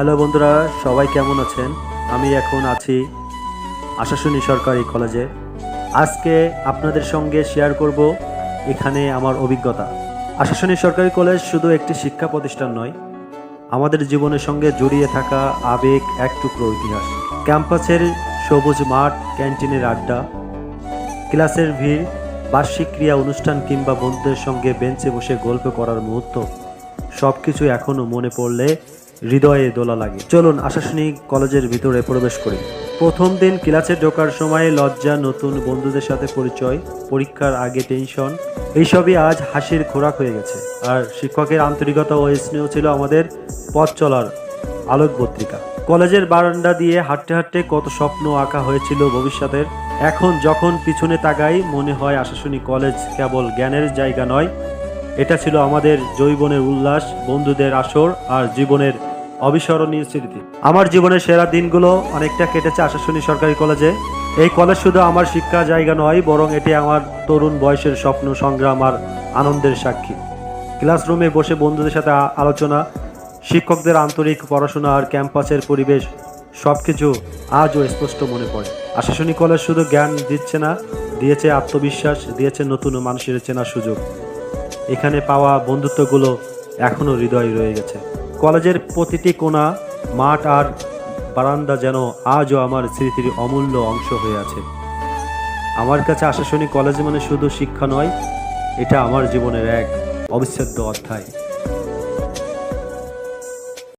Hello বন্ধুরা, সবাই কেমন আছেন? আমি এখন আছি আশাশুনি সরকারি কলেজে। আজকে আপনাদের সঙ্গে শেয়ার করব এখানে আমার অভিজ্ঞতা। আশাশুনি সরকারি কলেজ শুধু একটি শিক্ষা প্রতিষ্ঠান নয়, আমাদের জীবনের সঙ্গে জড়িয়ে থাকা আবেগ এক টুকরো ইতিহাস। ক্যাম্পাসের সবুজ মাঠ, ক্যান্টিনের আড্ডা, ক্লাসের ভিড়, বার্ষিক ক্রিয়া অনুষ্ঠান কিংবা বন্ধুদের সঙ্গে বেঞ্চে বসে গল্প করার মুহূর্ত সব কিছু এখনও মনে পড়লে হৃদয়ে দোলা লাগে। চলুন আশাশুনি কলেজের ভিতরে প্রবেশ করি। প্রথম দিন ক্লাসে ঢোকার সময় লজ্জা নতুন বন্ধুদের সাথে পরিচয়, পরীক্ষার আগে টেনশন, এইসবই আজ হাসির খোরাক হয়ে গেছে। আর শিক্ষকের আন্তরিকতা ও স্নেহ ছিল আমাদের পথ চলার আলোক পত্রিকা। কলেজের বারান্দা দিয়ে হাঁটতে হাঁটতে কত স্বপ্ন আঁকা হয়েছিল ভবিষ্যতের। এখন যখন পিছনে তাকাই, মনে হয় আশাশুনি কলেজ কেবল জ্ঞানের জায়গা নয়। এটা ছিল আমাদের জৈবনের উল্লাস, বন্ধুদের আসর আর জীবনের অবিস্মরণীয় স্মৃতি। আমার জীবনের সেরা দিনগুলো অনেকটা কেটেছে আশাশুনি সরকারি কলেজে। এই কলেজ শুধু আমার শিক্ষা জায়গা নয়, বরং এটি আমার তরুণ বয়সের স্বপ্ন, সংগ্রাম আর আনন্দের সাক্ষী। ক্লাসরুমে বসে বন্ধুদের সাথে আলোচনা, শিক্ষকদের আন্তরিক পড়াশোনা আর ক্যাম্পাসের পরিবেশ সব কিছু আজও স্পষ্ট মনে পড়ে। আশাশুনি কলেজ শুধু জ্ঞান দিচ্ছে না, দিয়েছে আত্মবিশ্বাস, দিয়েছে নতুন মানুষের চেনার সুযোগ। এখানে পাওয়া বন্ধুত্বগুলো এখনও হৃদয় রয়ে গেছে। কলেজের প্রতিটি কোণা, মাঠ আর বারান্দা যেন আজও আমার স্মৃতির অমূল্য অংশ হয়ে আছে। আমার কাছে আশাশুনি কলেজ মানে শুধু শিক্ষা নয়, এটা আমার জীবনের এক অবিচ্ছেদ্য অধ্যায়।